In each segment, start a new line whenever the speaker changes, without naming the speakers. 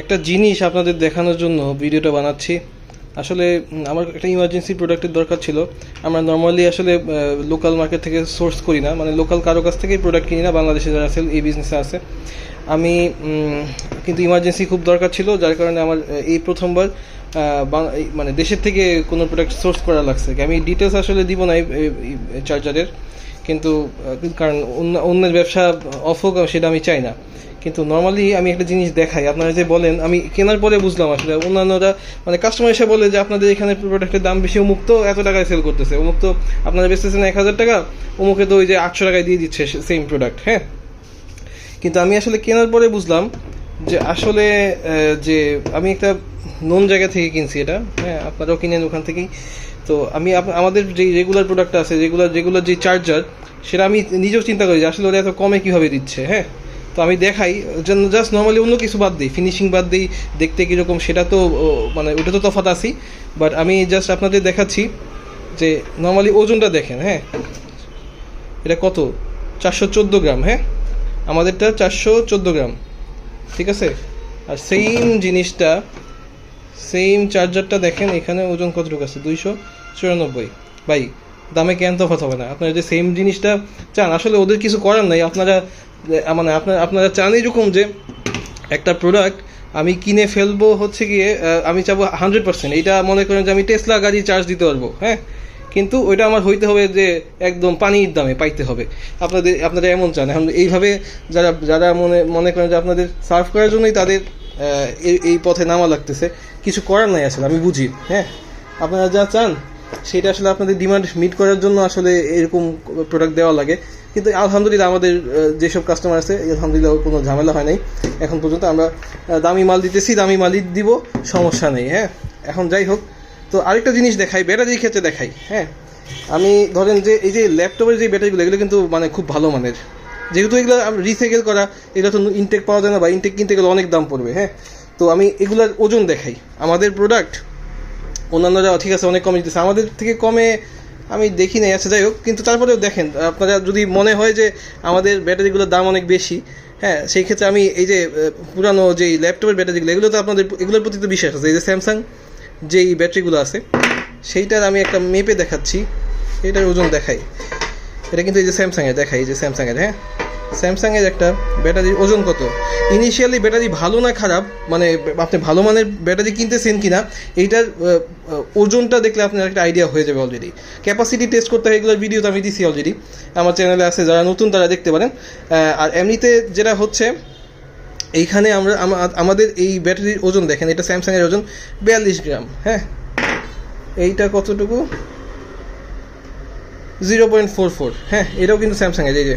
একটা জিনিস আপনাদের দেখানোর জন্য ভিডিওটা বানাচ্ছি। আসলে আমার একটা ইমার্জেন্সি প্রোডাক্টের দরকার ছিল। আমরা নর্মালি আসলে লোকাল মার্কেট থেকে সোর্স করি না। মানে লোকাল কারও কাছ থেকেই প্রোডাক্ট কিনি না। বাংলাদেশে যারা আছে এই বিজনেসে আছে। আমি কিন্তু ইমার্জেন্সি খুব দরকার ছিল, যার কারণে আমার এই প্রথমবার মানে দেশের থেকে কোনো প্রোডাক্ট সোর্স করা লাগছে। আমি ডিটেলস আসলে দিব না এই চার্জারের কিন্তু কারণ অন্য, অন্যের ব্যবসা অফ হোক, সেটা আমি চাই না। কিন্তু নর্মালি আমি একটা জিনিস দেখাই। আপনারা যে বলেন, আমি কেনার পরে বুঝলাম আসলে। অন্যান্যরা মানে কাস্টমার এসে বলে যে, আপনাদের এখানে প্রোডাক্টের দাম বেশি, অমুক তো এত টাকায় সেল করতেছে। অমুক তো আপনারা বেচতেছেন এক হাজার টাকা, অমুকে তো ওই যে আটশো টাকায় দিয়ে দিচ্ছে সেম প্রোডাক্ট হ্যাঁ? কিন্তু আমি আসলে কেনার পরে বুঝলাম যে, আসলে যে আমি একটা নন জায়গা থেকে কিনছি এটা হ্যাঁ? আপনারাও কিনেন ওখান থেকেই। তো আমি আমাদের যে রেগুলার প্রোডাক্ট আছে রেগুলার রেগুলার যে চার্জার সেটা আমি নিজেও চিন্তা করি যে, আসলে ওরা এত কমে কীভাবে দিচ্ছে হ্যাঁ? তো আমি দেখাই জাস্ট নর্মালি অন্য কিছু বাদ দিই ফিনিশিং বাদ দিই, দেখতে কীরকম সেটা তো মানে ওটা তো তফাত আছি বাট আমি জাস্ট আপনাদের দেখাচ্ছি যে নর্মালি ওজনটা দেখেন হ্যাঁ? এটা কত? চারশো চোদ্দ গ্রাম হ্যাঁ? আমাদেরটা চারশো চোদ্দ গ্রাম, ঠিক আছে? আর সেম জিনিসটা সেম চার্জারটা দেখেন, এখানে ওজন কতটুকু আছে? দুইশো চুরানব্বই। ভাই, দামে কেন তফাৎ হবে না? আপনারা যে সেম জিনিসটা চান, আসলে ওদের কিছু করার নাই, আপনারা মানে আপনার, আপনারা চান এরকম যে, একটা প্রোডাক্ট আমি কিনে ফেলব হচ্ছে গিয়ে আমি চাবো হান্ড্রেড পার্সেন্ট এইটা মনে করেন যে আমি টেসলা গাড়ি চার্জ দিতে পারব হ্যাঁ? কিন্তু ওইটা আমার হইতে হবে যে, একদম পানির দামে পাইতে হবে। আপনাদের, আপনারা এমন চান। এখন এইভাবে যারা যারা মনে মনে করেন যে আপনাদের সার্ভ করার জন্যই তাদের এই পথে নামা লাগতেছে, কিছু করার নাই আসলে, আমি বুঝি হ্যাঁ? আপনারা যা চান, সেটা আসলে আপনাদের ডিমান্ড মিট করার জন্য আসলে এরকম প্রোডাক্ট দেওয়া লাগে। কিন্তু আলহামদুলিল্লাহ আমাদের যেসব কাস্টমার আছে আলহামদুলিল্লাহ কোনো ঝামেলা হয় নাই। এখন পর্যন্ত আমরা দামি মাল দিতেছি, দামি মালই দিব, সমস্যা নেই হ্যাঁ? এখন যাই হোক, তো আরেকটা জিনিস দেখাই, ব্যাটারির ক্ষেত্রে দেখাই হ্যাঁ? আমি ধরেন যে, এই যে ল্যাপটপের যে ব্যাটারিগুলো, এগুলো কিন্তু মানে খুব ভালো মানের। যেহেতু এগুলো রিসাইকেল করা, এগুলো তো ইনটেক পাওয়া যায় না, বা ইনটেক কিনতে গেলে অনেক দাম পড়বে হ্যাঁ? তো আমি এগুলার ওজন দেখাই। আমাদের প্রোডাক্ট অন্যান্যরা, ঠিক আছে, অনেক কমে দিতেছে। আমাদের থেকে কমে আমি দেখি নাই আচ্ছা যাই হোক, কিন্তু তারপরেও দেখেন, আপনারা যদি মনে হয় যে আমাদের ব্যাটারিগুলোর দাম অনেক বেশি হ্যাঁ সেই ক্ষেত্রে আমি এই যে পুরানো যে ল্যাপটপের ব্যাটারিগুলো, এগুলো তো আপনাদের এগুলোর প্রতি তো বিশ্বাস আছে, এই যে স্যামসাং যেই ব্যাটারিগুলো আছে, সেইটার আমি একটা মেপে দেখাচ্ছি, এটার ওজন দেখাই, এটা কিন্তু এই যে স্যামসাংয়ের দেখাই, এই যে স্যামসাংয়ের হ্যাঁ? স্যামসাংয়ের একটা ব্যাটারির ওজন কত? ইনিশিয়ালি ব্যাটারি ভালো না খারাপ মানে আপনি ভালো মানের ব্যাটারি কিনতেছেন কি না এইটার ওজনটা দেখলে আপনার একটা আইডিয়া হয়ে যাবে অলরেডি ক্যাপাসিটি টেস্ট করতে হয় এগুলোর ভিডিও তো আমি দিছি অলরেডি আমার চ্যানেলে আছে, যারা নতুন তারা দেখতে পারেন। আর এমনিতে যেটা হচ্ছে, এইখানে আমরা আমাদের এই ব্যাটারির ওজন দেখেন, এটা স্যামসাংয়ের ওজন বিয়াল্লিশ গ্রাম হ্যাঁ? এইটা কতটুকু? জিরো পয়েন্ট ফোর ফোর হ্যাঁ এটাও কিন্তু স্যামসাংয়ের, এই যে।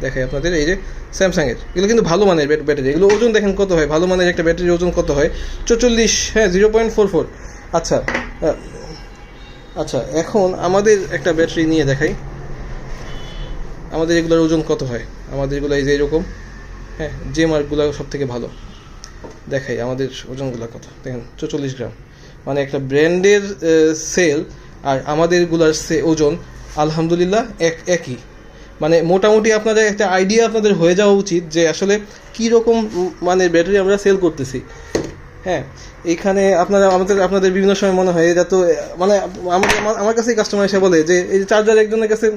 দেখাই আপনাদের, এই যে স্যামসাংয়ের এগুলো কিন্তু ভালো মানের ব্যাট- ব্যাটারি এগুলো ওজন দেখেন কত হয়? ভালো মানের একটা ব্যাটারির ওজন কত হয়? চৌচল্লিশ হ্যাঁ জিরো পয়েন্ট ফোর ফোর আচ্ছা আচ্ছা এখন আমাদের একটা ব্যাটারি নিয়ে দেখাই। আমাদের এগুলোর ওজন কত হয়? আমাদের এগুলো এই যে এরকম। হ্যাঁ যে মার্কগুলো সব থেকে ভালো। দেখাই আমাদের ওজনগুলো কত। দেখেন, চৌচল্লিশ গ্রাম। মানে একটা ব্র্যান্ডের সেল আর আমাদেরগুলার সে ওজন, আলহামদুলিল্লাহ, এক একই। মানে মোটামুটি আপনাদের একটা আইডিয়া আপনাদের হয়ে যাওয়া উচিত যে আসলে কী রকম মানে ব্যাটারি আমরা সেল করতেছি। হ্যাঁ এইখানে আপনারা, আমাদের, আপনাদের বিভিন্ন সময় মনে হয় এটা তো মানে আমাদের আমার- কাছেই কাস্টমার এসে বলে যে, এই চার্জার একজনের কাছে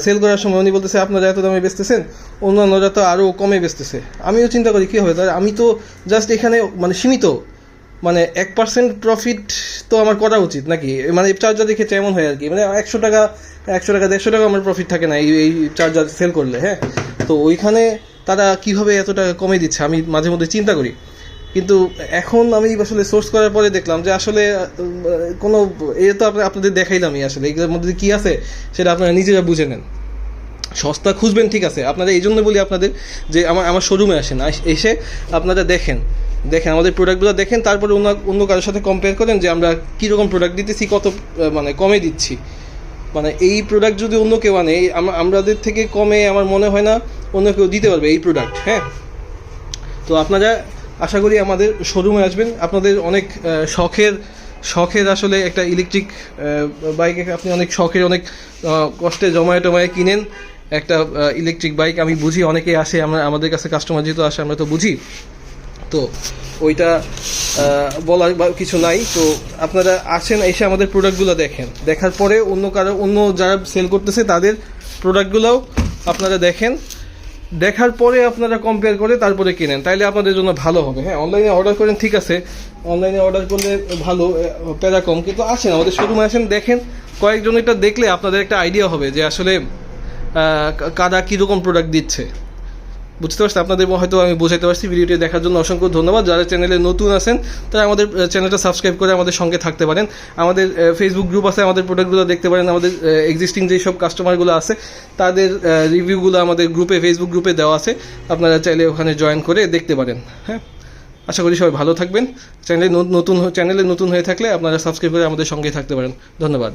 সেল করার সময় উনি বলতেছে, আপনারা এত দামে বেচতেছেন? অন্যান্যরা তো আরও কমে বেচতেছে। আমিও চিন্তা করি, কী হবে? তাহলে আমি তো জাস্ট এখানে মানে সীমিত মানে এক পার্সেন্ট প্রফিট তো আমার করা উচিত নাকি? মানে চার্জার দেখে এমন হয় আর কি। মানে একশো টাকা একশো টাকা, দেড়শো টাকা আমার প্রফিট থাকে না, এই এই চার্জার সেল করলে হ্যাঁ? তো ওইখানে তারা কীভাবে এত টাকা কমে দিচ্ছে, আমি মাঝে মধ্যে চিন্তা করি। কিন্তু এখন আমি আসলে সোর্স করার পরে দেখলাম যে আসলে কোনো, এ তো আপনা- আপনাদের দেখাইলামই আসলে, এগুলোর মধ্যে কী আছে সেটা আপনারা নিজেরা বুঝে নেন। সস্তা খুঁজবেন ঠিক আছে, আপনারা এই জন্য বলি আপনাদের যে আমার আমার শোরুমে আসেন, আস- এসে আপনারা দেখেন দেখেন আমাদের প্রোডাক্টগুলো দেখেন, তারপরে অন্য অন্য কারোর সাথে কম্পেয়ার করেন যে আমরা কীরকম প্রোডাক্ট দিতেছি, কত মানে কমে দিচ্ছি। মানে এই প্রোডাক্ট যদি অন্য কেউ আনে আমাদের থেকে কমে আমার মনে হয় না অন্য কেউ দিতে পারবে এই প্রোডাক্ট হ্যাঁ? তো আপনারা আশা করি আমাদের শোরুমে আসবেন। আপনাদের অনেক শখের শখের আসলে একটা ইলেকট্রিক বাইক আপনি অনেক শখের, অনেক কষ্টে জমায়ে টমায়ে কিনেন। একটা ইলেকট্রিক বাইক আমি বুঝি, অনেকেই আসে, আমরা, আমাদের কাছে কাস্টমার যেহেতু আসে, আমরা তো বুঝি। তো ওইটা বলার কিছু নাই। তো আপনারা আসেন, এসে আমাদের প্রোডাক্টগুলো দেখেন। দেখার পরে অন্য কারও, অন্য যারা সেল করতেছে, তাদের প্রোডাক্টগুলোও আপনারা দেখেন। দেখার পরে আপনারা কম্পেয়ার করে তারপরে কিনেন। তাইলে আপনাদের জন্য ভালো হবে। হ্যাঁ অনলাইনে অর্ডার করেন, ঠিক আছে। অনলাইনে অর্ডার করলে ভালো প্যারা কম। কিন্তু আসেন, আমাদের শোরুমে আসেন, দেখেন। কয়েকজন এটা দেখলে আপনাদের একটা আইডিয়া হবে যে আসলে কারা কীরকম প্রোডাক্ট দিচ্ছে। বুঝতে পারছি আপনাদের হয়তো আমি বোঝাতে পারছি। ভিডিওটি দেখার জন্য অসংখ্য ধন্যবাদ। যারা চ্যানেলে নতুন আছেন, তারা আমাদের চ্যানেলটা সাবস্ক্রাইব করে আমাদের সঙ্গে থাকতে পারেন। আমাদের ফেসবুক গ্রুপ আছে, আমাদের প্রোডাক্টগুলো দেখতে পারেন। আমাদের এক্সিস্টিং যেসব কাস্টমারগুলো আছে, তাদের রিভিউগুলো আমাদের গ্রুপে ফেসবুক গ্রুপে দেওয়া আছে। আপনারা চাইলে ওখানে জয়েন করে দেখতে পারেন হ্যাঁ? আশা করি সবাই ভালো থাকবেন। চ্যানেলে নতুন চ্যানেলে নতুন হয়ে থাকলে আপনারা সাবস্ক্রাইব করে আমাদের সঙ্গে থাকতে পারেন। ধন্যবাদ।